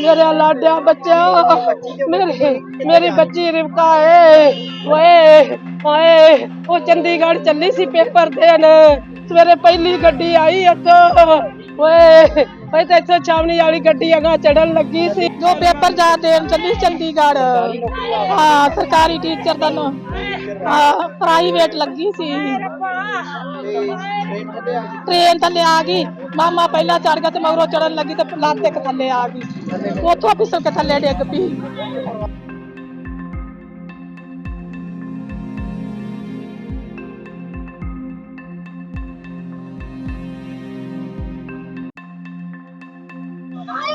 ਮੇਰੇ ਲਾਡਿਆ ਬੱਚਾ ਮੇਰੇ, ਮੇਰੀ ਬੱਚੀ ਰਿਵਕਾ ਏ, ਓਏ ਓਏ, ਉਹ ਚੰਡੀਗੜ੍ਹ ਚੱਲੀ ਸੀ ਪੇਪਰ ਦੇਣ। ਸਵੇਰੇ ਪਹਿਲੀ ਗੱਡੀ ਆਈ ਇੱਥੋਂ ਓਏ ਓਏ ਤੇ ਇੱਥੋਂ ਛਾਵਣੀ ਵਾਲੀ ਗੱਡੀ ਅਗਾ ਚੜਨ ਲੱਗੀ ਸੀ। ਜੋ ਪੇਪਰ ਜਾ ਦੇਣ ਚੱਲੀ ਚੰਡੀਗੜ੍ਹ। ਹਾਂ, ਸਰਕਾਰੀ ਟੀਚਰ ਦਾ ਨਾ ਹਾਂ ਪ੍ਰਾਈਵੇਟ ਲੱਗੀ ਸੀ ਟ੍ਰੇਨ ਥੱਲੇ ਆ ਗਈ ਮਾਮਾ ਪਹਿਲਾਂ ਚੜ ਗਿਆ ਤੇ ਮਗਰੋਂ ਚੜਨ ਲੱਗੀ ਤੇ ਲੱਤ ਇੱਕ ਥੱਲੇ ਆ ਗਈ ਉੱਥੋਂ ਫਿਸਲ ਕੇ ਥੱਲੇ ਡਿੱਗ ਪਈ ਹਾਏ,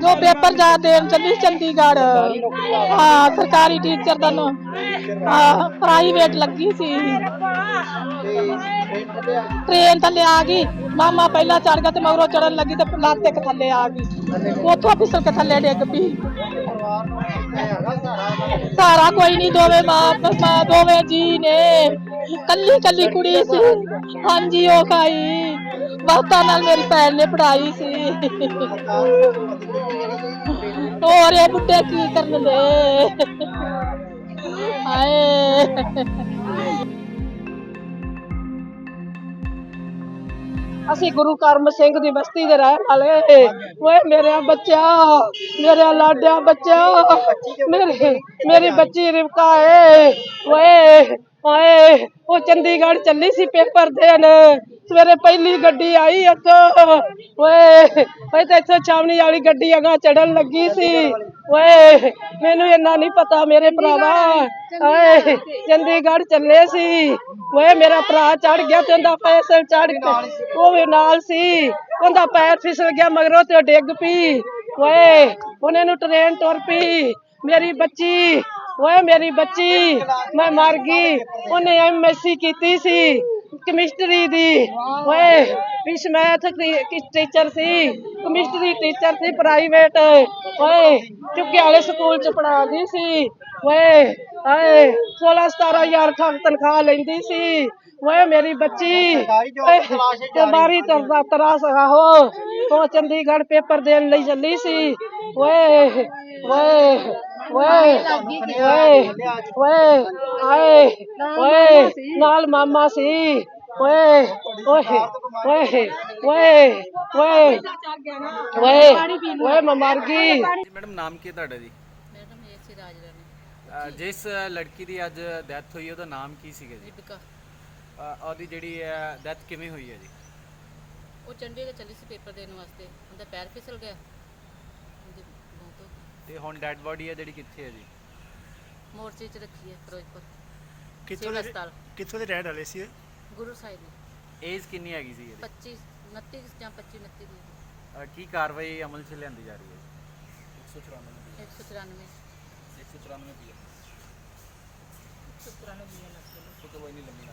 ਜੋ ਪੇਪਰ ਜਾ ਦੇਣ ਚੱਲੀ ਚੰਡੀਗੜ੍ਹ। ਹਾਂ, ਸਰਕਾਰੀ ਟੀਚਰ ਦਾ ਨਾ। ਹਾਂ ਪ੍ਰਾਈਵੇਟ ਲੱਗੀ ਸੀ। ਟ੍ਰੇਨ ਥੱਲੇ ਆ ਗਈ। ਮਾਮਾ ਪਹਿਲਾਂ ਚੜ ਗਿਆ ਤੇ ਮਗਰੋਂ ਚੜਨ ਲੱਗੀ ਤੇ ਲੱਤ ਇੱਕ ਥੱਲੇ ਆ ਗਈ। ਉੱਥੋਂ ਫਿਸਲ ਕੇ ਥੱਲੇ ਡਿੱਗ ਪਈ। ਸਾਰਾ ਕੋਈ ਨਹੀਂ, ਦੋਵੇਂ ਮਾਂ ਮਾਂ, ਦੋਵੇਂ ਜੀ ਨੇ ਕੱਲੀ ਕੱਲੀ ਕੁੜੀ ਸੀ। ਹਾਂਜੀ, ਉਹ ਖਾਈ। ਬਹੁਤਾ ਨਾਲ ਮੇਰੀ ਭੈਣ ਨੇ ਪੜਾਈ ਸੀ। ਹੋਰ ਇਹ ਬੁੱਢੇ ਕੀ ਕਰਨ ਦੇ ਹਾਏ। ਅਸੀਂ ਗੁਰੂ ਕਰਮ ਸਿੰਘ ਦੀ ਬਸਤੀ ਦੇ ਰਹਿਣ ਵਾਲੇ। ਓਏ ਮੇਰੇ ਬੱਚਾ ਮੇਰਾ ਲਾਡਿਆ ਬੱਚਾ ਮੇਰੇ, ਮੇਰੀ ਬੱਚੀ ਰਿਵਕਾ ਏ। ਓਏ ਓਏ ਉਹ ਚੰਡੀਗੜ੍ਹ ਚੱਲੀ ਸੀ ਪੇਪਰ ਦੇਣ। ਸਵੇਰੇ ਪਹਿਲੀ ਗੱਡੀ ਆਈ ਇੱਥੋਂ। ਓਏ ਓਏ ਤੇ ਇੱਥੋਂ ਛਾਵਣੀ ਵਾਲੀ ਗੱਡੀ ਅਗਾ ਚੜਨ ਲੱਗੀ ਸੀ। ਓਏ, ਮੈਨੂੰ ਇੰਨਾ ਨਹੀਂ ਪਤਾ ਮੇਰੇ ਭਰਾਵਾ। ਓਏ ਚੰਡੀਗੜ੍ਹ ਚੱਲੇ ਸੀ। ਓਏ, ਮੇਰਾ ਭਰਾ ਚੜ ਗਿਆ ਤੇ ਉਹਦਾ ਫੈਸਲ ਚੜ ਗਿਆ। ਉਹ ਵੀ ਨਾਲ ਸੀ। ਉਹਦਾ ਪੈਰ ਫਿਸਲ ਗਿਆ ਮਗਰੋਂ ਤੇ ਡਿੱਗ ਪਈ। ਓਏ, ਉਹਨੇ ਨੂੰ ਟ੍ਰੇਨ ਤੁਰ ਪਈ। ਮੇਰੀ ਬੱਚੀ ਓਏ ਮੇਰੀ ਬੱਚੀ ਮੈਂ ਮਰ ਗਈ। ਉਹਨੇ ਐਮਐਸਸੀ ਕੀਤੀ ਸੀ ਕੈਮਿਸਟਰੀ ਦੀ। ਓਏ ਵਿਸ਼ ਮੈਥ ਟੀਚਰ ਸੀ? ਕੈਮਿਸਟਰੀ ਟੀਚਰ ਸੀ ਪ੍ਰਾਈਵੇਟ ਓਏ ਚੁੱਕੇ ਵਾਲੇ ਸਕੂਲ ਚ ਪੜਾਉਂਦੀ ਸੀ। ਓਏ ਹਾਏ 16 17000 ਤੱਕ ਤਨਖਾਹ ਲੈਂਦੀ ਸੀ। ਓਏ ਮੇਰੀ ਬੱਚੀ ਤੇ ਮਾਰੀ ਤਰਦਾ ਤਰਾਸ ਆਹੋ। ਉਹ ਚੰਡੀਗੜ੍ਹ ਪੇਪਰ ਦੇਣ ਲਈ ਚੱਲੀ ਸੀ ਓਏ ਓਏ ਓਏ ਓਏ ਓਏ ਆਏ ਓਏ ਨਾਲ ਮਾਮਾ ਸੀ ਓਏ ਓਏ ਓਏ ਓਏ ਓਏ ਓਏ ਓਏ ਮੈਂ ਮਰ ਗਈ ਮੈਡਮ ਨਾਮ ਕੀ ਹੈ ਤੁਹਾਡਾ ਜੀ ਮੈਡਮ ਇਹ ਸੀ ਰਾਜ ਰਾਣੀ ਜਿਸ ਲੜਕੀ ਦੀ ਅੱਜ ਡੈਥ ਹੋਈ ਹੈ ਉਹਦਾ ਨਾਮ ਕੀ ਸੀਗਾ ਜੀ ਅਹ ਉਹਦੀ ਜਿਹੜੀ ਡੈਥ ਕਿਵੇਂ ਹੋਈ ਹੈ ਜੀ ਉਹ ਚੰਡੀਗੜ੍ਹ ਚੱਲੀ ਸੀ ਪੇਪਰ ਦੇਣ ਵਾਸਤੇ ਉਹਦਾ ਪੈਰ ਫਿਸਲ ਗਿਆ। ਉਹਦੀ ਮੌਤ ਹੋ ਗਈ। ਤੇ ਹੁਣ ਡੈਡ ਬੋਡੀ ਹੈ ਜਿਹੜੀ ਕਿੱਥੇ ਹੈ ਜੀ? ਮੋਰਚੇ 'ਚ ਰੱਖੀ ਹੈ ਫਿਰੋਜ਼ਪੁਰ। ਕਿੱਥੋਂ ਸਿਵਲ ਦੇ ਹਸਪਤਾਲ। ਕਿੱਥੋਂ ਦੇ ਰਹਿਣ ਵਾਲੇ ਸੀ ਇਹ? ਗੁਰੂ ਸਾਹਿਬ ਨੇ ਏਜ ਕਿੰਨੀ ਹੈਗੀ ਸੀ ਇਹਦੀ? 25 29 ਜਾਂ 25 29 ਦੀ ਅਹ ਕੀ ਕਾਰਵਾਈ ਅਮਲ 'ਚ ਲਿਆਂਦੀ ਜਾ ਰਹੀ ਹੈ? 194 194 ਵੀ 194 ਕੋਈ ਨਹੀਂ ਲੰਮੀ ਨਾ